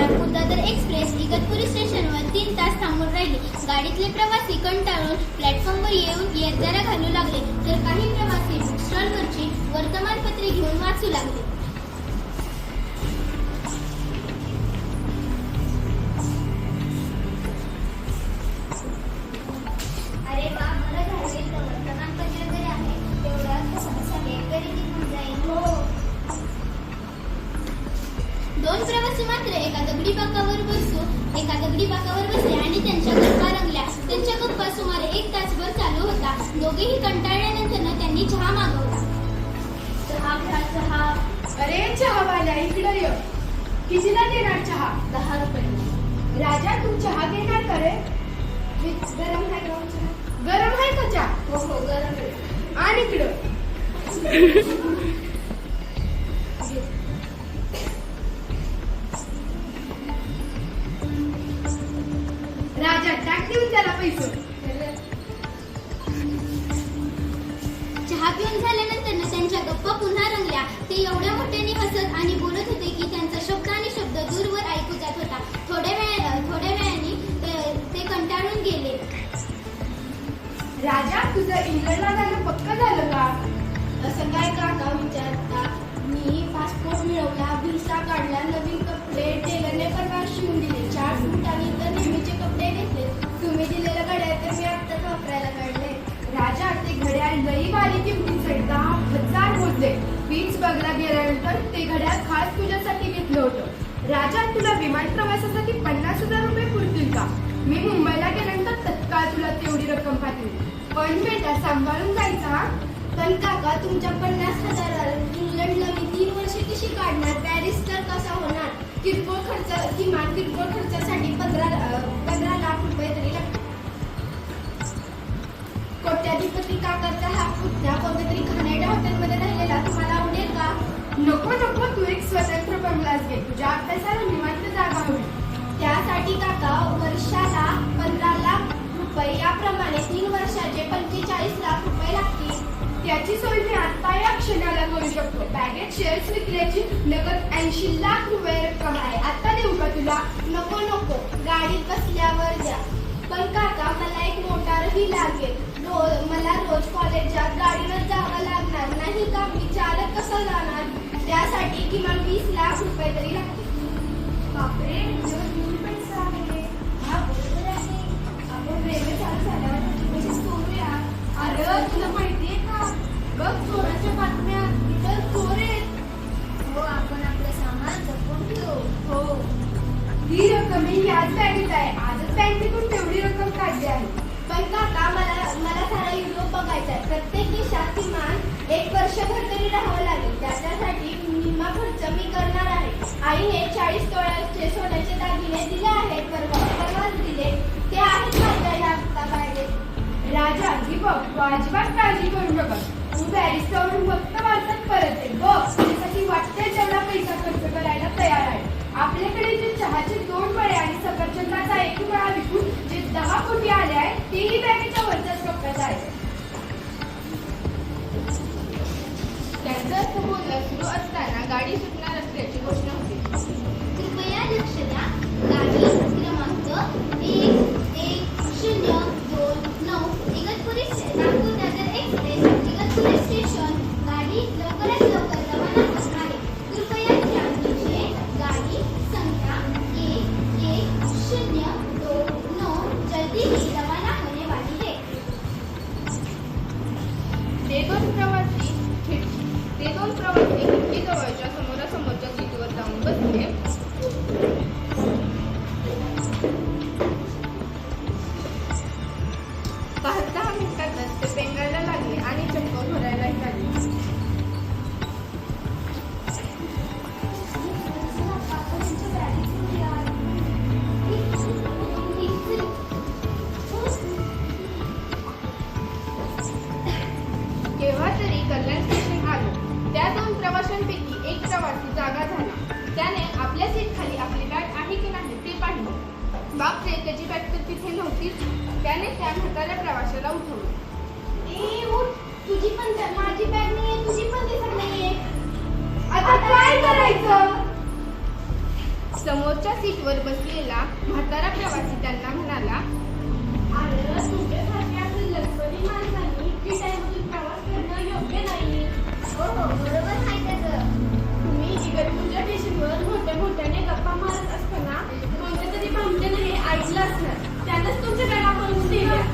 Start झाल्यामुळे express Igatpuri स्टेशनवर तीन तास थांबून राहिली. गाडीतले प्रवासी कंटाळून प्लॅटफॉर्मवर येऊन येत घालू लागले. तर काही प्रवासी बुक स्टॉलवरची वर्तमानपत्रे घेऊन वाचू लागले. दोघेही कंटाळल्यानंतर त्यांनी चहा मागवला. चहा घ्या चहा. अरे चहावाल्या इकडे ये. कितीला देणार चहा? दहा रुपये. राजा तू चहा देणार का रे? गरम आहे का? गरम आहे का चहा? हो हो गरम आहे. आणि इकडं. ते एवढ्या मोठ्याने हसत आणि बोलत होते की त्यांचा शब्द आणि शब्द दूरवर ऐकू जात होता. थोड्या वेळा थोड्या वेळाने ते- कंटाळून गेले. राजा तुझं इंग्लंडला जाणं पक्क झालं का? असं काय काका विचारता? मी पासपोर्ट मिळवला व्हिसा काढला नवीन कपडे टेलरने परवा शिवून दिले. चार सूट आणि इतर नेहमीचे कपडे घेतले. तुम्ही दिलेलं घड्याळ तर मी आत्ताच वापरायला काढले राजा ते घड्याळ लई भारी किमतीचं आहे. दहा हजार होते बीच बघला गेल्यानंतर ते घड्याळ खास तुझ्यासाठी घेतलं होतं. राजा तुला विमान प्रवासासाठी पन्नास हजार रुपये पुरतील का? मी मुंबईला गेल्यानंतर तत्काळ तुला तेवढी रक्कम पाठवेल पण बेटा सांभाळून जायचा हा? पण काका तुमच्या पन्नास हजार इंग्लंडला मी तीन वर्ष कशी काढणार? पॅरिस तर कसा होणार? किरकोळ खर्च किमान किरकोळ खर्चासाठी पंधरा पंधरा लाख रुपये तरी लागतात कोट्याधिपती काकाचा हा पुतण्या कोणत्या तरी घाणेरड्या हॉटेलमध्ये राहिला? नको नको तू एक स्वतंत्र बंगलाच घे. तुझ्या अभ्यासाला निवांत जागा होईल त्यासाठी काका वर्षाला पंधरा लाख रुपये याप्रमाणे तीन वर्षाचे पंचेचाळीस लाख रुपये लागतील. त्याची सोय मी आता या क्षणाला करू शकतो. बॅगेत शेअर्स विकल्याची नगद ऐंशी लाख रुपये रक्कम आहे. आता देऊ का तुला? नको नको. गाडीत बसल्यावर द्या. पण काका मला एक मोटारही लागेल. रोज मला रोज कॉलेजच्या गाडीवर जावं लागणार. नाही का? मी चालक कसं जाणार? त्यासाठी किमान वीस लाख रुपये तरी लागतील. बापरे तुझ्यावर किती पैसा आहे हा बरोबर आहे. आपण रेल्वे चालू झाल्यावर पैसे म्हणजे करूया अरे तुला माहितीये का? बघ चोराच्या बातम्या. इथं चोर आहेत. हो आपण आपलं सामान जपून ठेवू. हो. ही रक्कम ही याच बँकेत आहे. आजच बँकेतून तेवढी रक्कम काढली आहे. पण काका मला मला सारा युरोप बघायचा आहे. प्रत्येक देशात किमान एक वर्षभर तरी राहावं लागेल. त्याच्यासाठी आईने चाळीस तोळ्याचे सोन्याचे दागिने दिले आहेत परवा परवाच दिले. ते आहेत माझ्या ह्या हप्ता राजा जी बघ तू अजिबात काळजी करू नका तू पॅरिस फक्त वाचत परत ये बघ. जर असं बोलणं सुरू असताना गाडी सुटणार असल्याची घोषणा होती. कृपया लक्ष द्या. कल्याण स्टेशन आलो. त्या दोन प्रवाशांपैकी एक प्रवासी जागा झाला. त्याने आपल्या सीटखाली आपली बॅग आहे की नाही ते पाहिलं. बापरे त्याची बॅग तर तिथे नव्हतीच त्याने त्या म्हाताऱ्या प्रवाशाला उठवलं. तुझी पण माझी बॅग नाहीये तुझी पण दिसत नाहीये. आता काय करायचं? समोरच्या सीटवर बसलेला म्हातारा प्रवासी त्यांना म्हणाला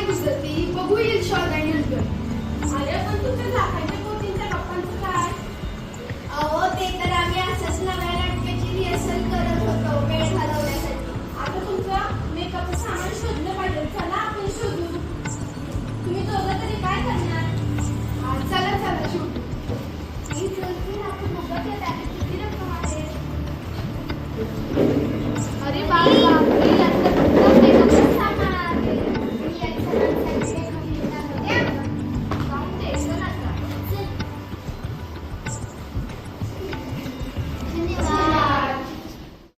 नाही दिसत ती. बघू येईल शोधाय नंतर. अरे पण तुमच्या लाखाच्या पोतींच्या गप्पांचं काय? अहो ते तर आम्ही असंच नव्या नाटकाची रिहर्सल करत होतो. वेळ घालवला